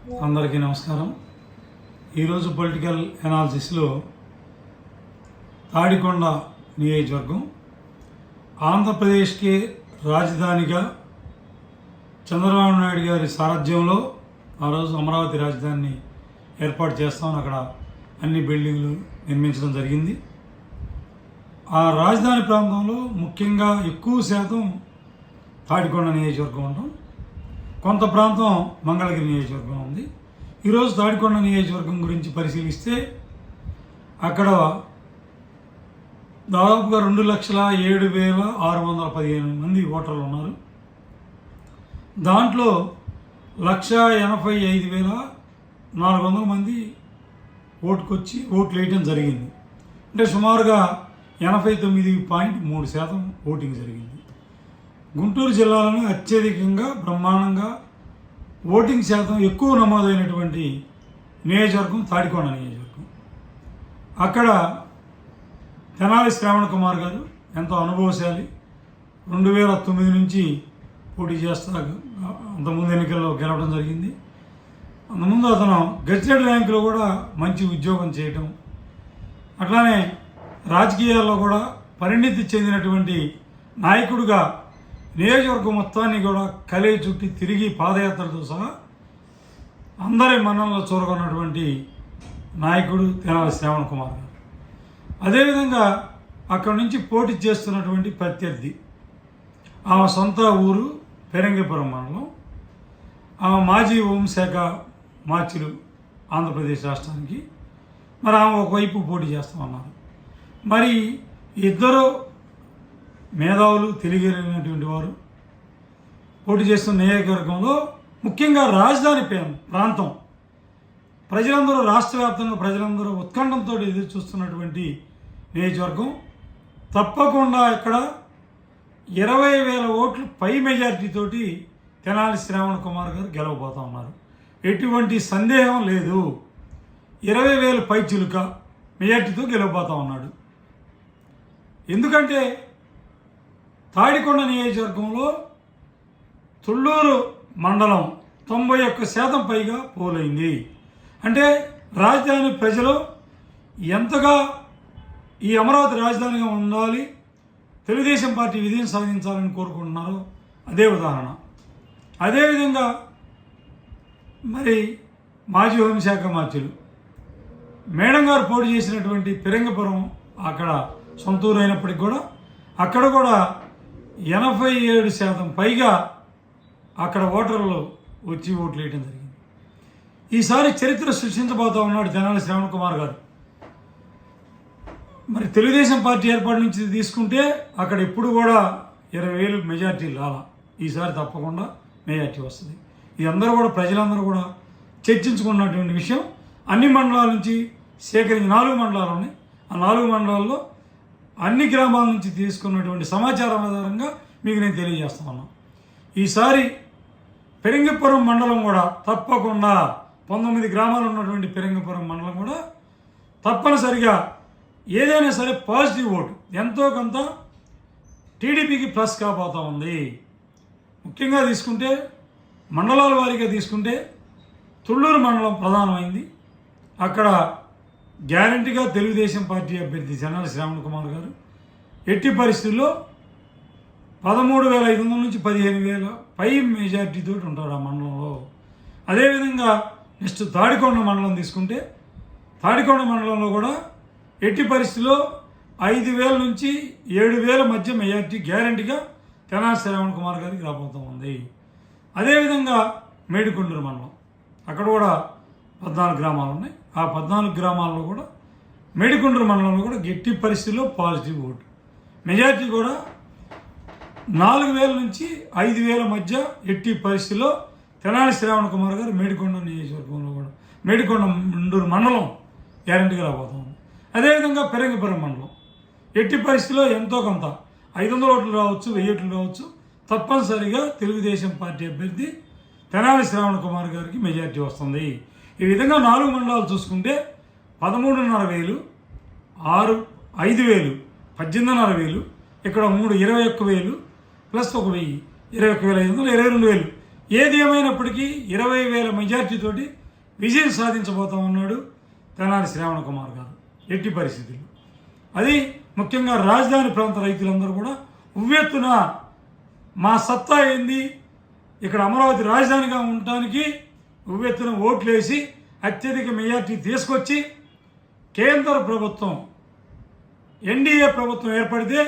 అందరికీ నమస్కారం. ఈరోజు పొలిటికల్ ఎనాలిసిస్లో తాడికొండ నియోజకవర్గం ఆంధ్రప్రదేశ్కి రాజధానిగా చంద్రబాబు నాయుడు గారి సారథ్యంలో ఆ రోజు అమరావతి రాజధానిని ఏర్పాటు చేస్తామని అక్కడ అన్ని బిల్డింగ్లు నిర్మించడం జరిగింది. ఆ రాజధాని ప్రాంతంలో ముఖ్యంగా ఎక్కువ శాతం తాడికొండ నియోజకవర్గం ఉండడం కొంత ప్రాంతం మంగళగిరి నియోజకవర్గం ఉంది. ఈరోజు తాడికొండ నియోజకవర్గం గురించి పరిశీలిస్తే అక్కడ దాదాపుగా రెండు లక్షల ఏడు వేల ఆరు వందల పదిహేను మంది ఓటర్లు ఉన్నారు. దాంట్లో లక్ష ఎనభై ఐదు వేల నాలుగు వందల మంది ఓటుకొచ్చి ఓట్లు వేయడం జరిగింది. అంటే సుమారుగా ఎనభై తొమ్మిది పాయింట్ మూడు శాతం ఓటింగ్ జరిగింది. గుంటూరు జిల్లాలోనే అత్యధికంగా బ్రహ్మాండంగా ఓటింగ్ శాతం ఎక్కువ నమోదైనటువంటి నియోజకవర్గం తాడికొండ నియోజకవర్గం. అక్కడ తెనాలి శ్రావణ్ కుమార్ గారు ఎంతో అనుభవశాలి. రెండు వేల తొమ్మిది నుంచి పోటీ చేస్తా అంతకుముందు ఎన్నికల్లో గెలవడం జరిగింది. అంతకుముందు అతను గెజిటెడ్ ర్యాంకులో కూడా మంచి ఉద్యోగం చేయటం అట్లానే రాజకీయాల్లో కూడా పరిణితి చెందినటువంటి నాయకుడిగా నియోజకవర్గం మొత్తాన్ని కూడా కలిగి చుట్టి తిరిగి పాదయాత్రతో సహా అందరి మనంలో చూరగొన్నటువంటి నాయకుడు తెనాలి శ్రావణ్ కుమార్ గారు. అదేవిధంగా అక్కడి నుంచి పోటీ చేస్తున్నటువంటి ప్రత్యర్థి ఆమె సొంత ఊరు పెరంగిపురం మండలం. ఆమె మాజీ హోంశాఖ మార్చులు ఆంధ్రప్రదేశ్ రాష్ట్రానికి. మరి ఆమె ఒకవైపు పోటీ చేస్తామన్నారు మరి ఇద్దరు మేధావులు తెలియగలిగినటువంటి వారు పోటీ చేస్తున్న నియోజకవర్గంలో ముఖ్యంగా రాజధాని పే- ప్రాంతం. ప్రజలందరూ రాష్ట్ర వ్యాప్తంగా ప్రజలందరూ ఉత్కంఠంతో ఎదురు చూస్తున్నటువంటి నియోజకవర్గం. తప్పకుండా ఇక్కడ ఇరవై వేల ఓట్లు పై మెజారిటీతోటి తెనాలి శ్రావణ్ కుమార్ గారు గెలవబోతా ఉన్నారు. ఎటువంటి సందేహం లేదు. ఇరవై వేలు పై చిలుక మెజార్టీతో గెలవబోతా ఉన్నాడు. ఎందుకంటే తాడికొండ నియోజకవర్గంలో తుళ్ళూరు మండలం తొంభై ఒక్క శాతం పైగా పోలైంది. అంటే రాజధాని ప్రజలు ఎంతగా ఈ అమరావతి రాజధానిగా ఉండాలి తెలుగుదేశం పార్టీ విజయం సాధించాలని కోరుకుంటున్నారో అదే ఉదాహరణ. అదేవిధంగా మరి మాజీ హోంశాఖ మంత్రులు మేడం గారు పోటీ చేసినటువంటి పిరంగపురం అక్కడ సొంతూరు అయినప్పటికి కూడా అక్కడ కూడా ఎనభై ఏడు శాతం పైగా అక్కడ ఓటర్లు వచ్చి ఓట్లు వేయడం జరిగింది. ఈసారి చరిత్ర సృష్టించబోతా ఉన్నాడు తెనాలి శ్రవణ్ కుమార్ గారు. మరి తెలుగుదేశం పార్టీ ఏర్పాటు నుంచి తీసుకుంటే అక్కడ ఎప్పుడు కూడా ఇరవై వేలు మెజార్టీ రాలా. ఈసారి తప్పకుండా మెజార్టీ వస్తుంది. ఇది అందరూ కూడా ప్రజలందరూ కూడా చర్చించుకున్నటువంటి విషయం అన్ని మండలాల నుంచి సేకరించి నాలుగు మండలాలు ఉన్నాయి. ఆ నాలుగు మండలాల్లో అన్ని గ్రామాల నుంచి తీసుకున్నటువంటి సమాచారం ఆధారంగా మీకు నేను తెలియజేస్తున్నాను. ఈసారి పెరింగపురం మండలం కూడా తప్పకుండా పంతొమ్మిది గ్రామాలు ఉన్నటువంటి పెరింగపురం మండలం కూడా తప్పనిసరిగా ఏదైనా సరే పాజిటివ్ ఓటు ఎంతో కొంత టీడీపీకి ప్లస్ కాబోతా ఉంది. ముఖ్యంగా తీసుకుంటే మండలాల వారీగా తీసుకుంటే తుళ్ళూరు మండలం ప్రధానమైంది. అక్కడ గ్యారంటీగా తెలుగుదేశం పార్టీ అభ్యర్థి జనాల శ్రావణ్ కుమార్ గారు ఎట్టి పరిస్థితుల్లో పదమూడు వేల ఐదు వందల నుంచి పదిహేను వేల పై మెజార్టీతో ఉంటాడు ఆ మండలంలో. అదేవిధంగా నెక్స్ట్ తాడికొండ మండలం తీసుకుంటే తాడికొండ మండలంలో కూడా ఎట్టి పరిస్థితుల్లో ఐదు వేల నుంచి ఏడు వేల మధ్య మెజార్టీ గ్యారంటీగా తెనాలి శ్రావణ్ కుమార్ గారికి రాబోతూ ఉంది. అదేవిధంగా మేడికొండూరు మండలం అక్కడ కూడా పద్నాలుగు గ్రామాలు ఉన్నాయి. ఆ పద్నాలుగు గ్రామాల్లో కూడా మేడికొండ్ర మండలంలో కూడా గట్టి పరిస్థితిలో పాజిటివ్ ఓటు. మెజార్టీ కూడా నాలుగు వేల నుంచి ఐదు వేల మధ్య ఎట్టి పరిస్థితిలో తెనాలి శ్రావణ కుమార్ గారు మేడికొండ నియోజకవర్గంలో కూడా మేడికొండ ముండూరు మండలం గ్యారంటీగా రాబోతుంది అదేవిధంగా పెరంగిపురం మండలం. ఎట్టి పరిస్థితిలో ఎంతో కొంత ఐదు వందల ఓట్లు రావచ్చు వెయ్యి ఓట్లు రావచ్చు తప్పనిసరిగా తెలుగుదేశం పార్టీ అభ్యర్థి తెనాలి శ్రావణ కుమార్ గారికి మెజార్టీ వస్తుంది. ఈ విధంగా నాలుగు మండలాలు చూసుకుంటే పదమూడున్నర వేలు ఆరు ఐదు వేలు పద్దెనిమిదిన్నర వేలు ఇక్కడ మూడు ఇరవై ఒక్క వేలు ప్లస్ ఒక వెయ్యి ఇరవై ఒక్క వేల ఐదు వందలు ఇరవై రెండు వేలు. ఏది ఏమైనప్పటికీ ఇరవై వేల మెజార్టీతోటి విజయం సాధించబోతా ఉన్నాడు తెనాలి శ్రావణ కుమార్ గారు. ఎట్టి పరిస్థితులు అది ముఖ్యంగా రాజధాని ప్రాంత రైతులందరూ కూడా ఉవ్వెత్తున మా సత్తా ఏంది? ఇక్కడ అమరావతి రాజధానిగా ఉండటానికి ఉవ్వెత్తున ఓట్లేసి అత్యధిక మెజార్టీ తీసుకొచ్చి కేంద్ర ప్రభుత్వం ఎన్డీఏ ప్రభుత్వం ఏర్పడితే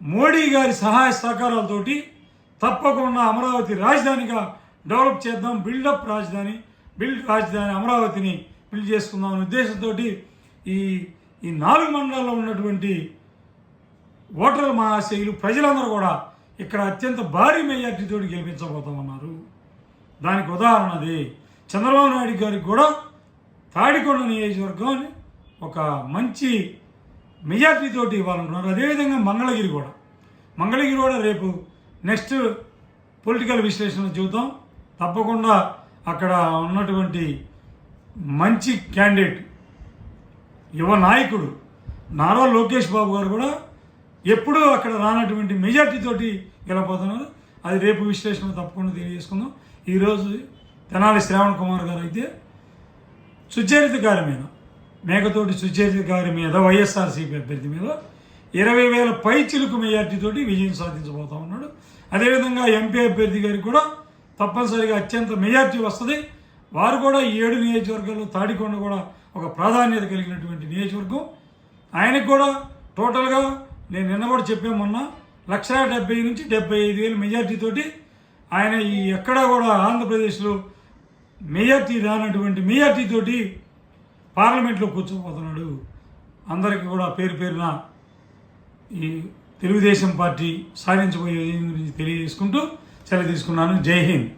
మోడీ గారి సహాయ సహకారాలతోటి తప్పకుండా అమరావతి రాజధానిగా డెవలప్ చేద్దాం బిల్డప్ రాజధాని బిల్డ్ రాజధాని అమరావతిని బిల్డ్ చేసుకుందాం అనే ఉద్దేశంతో ఈ ఈ నాలుగు మండలాల్లో ఉన్నటువంటి ఓటర్ల మహాశైలు ప్రజలందరూ కూడా ఇక్కడ అత్యంత భారీ మెజార్టీతో గెలిపించబోతామన్నారు దానికి ఉదాహరణ అది. చంద్రబాబు నాయుడు గారికి కూడా తాడికొండ నియోజకవర్గం ఒక మంచి మెజార్టీతోటి ఇవ్వాలనుకున్నారు. అదేవిధంగా మంగళగిరి కూడా. మంగళగిరి కూడా రేపు నెక్స్ట్ పొలిటికల్ విశ్లేషణ చూద్దాం. తప్పకుండా అక్కడ ఉన్నటువంటి మంచి క్యాండిడేట్ యువ నాయకుడు నారా లోకేష్ బాబు గారు కూడా ఎప్పుడూ అక్కడ రానటువంటి మెజార్టీతోటి గెలపోతున్నారు అది రేపు విశ్లేషణ తప్పకుండా తెలియజేసుకుందాం. ఈరోజు తెనాలి శ్రావణ్ కుమార్ గారు అయితే సుచరిత గారి మీద మేకతోటి సుచరిత గారి మీద వైఎస్ఆర్సీపీ అభ్యర్థి మీద ఇరవై వేల పై చిలుకు మెజార్టీతోటి విజయం సాధించబోతా ఉన్నాడు. అదేవిధంగా ఎంపీ అభ్యర్థి గారికి కూడా తప్పనిసరిగా అత్యంత మెజార్టీ వస్తుంది. వారు కూడా ఈ ఏడు నియోజకవర్గాల్లో తాడికొండ కూడా ఒక ప్రాధాన్యత కలిగినటువంటి నియోజకవర్గం. ఆయనకు కూడా టోటల్గా నేను నిన్న కూడా చెప్పే మొన్న లక్ష డెబ్బై నుంచి డెబ్బై ఐదు వేల మెజార్టీతోటి ఆయన ఈ ఎక్కడా కూడా ఆంధ్రప్రదేశ్లో మెజార్టీ రానటువంటి మెజార్టీతోటి పార్లమెంట్లో కూర్చోబోతున్నాడు. అందరికీ కూడా పేరు పేరున ఈ తెలుగుదేశం పార్టీ సాధించబోయే గురించి తెలియజేసుకుంటూ సెలవు తీసుకున్నాను. జై హింద్.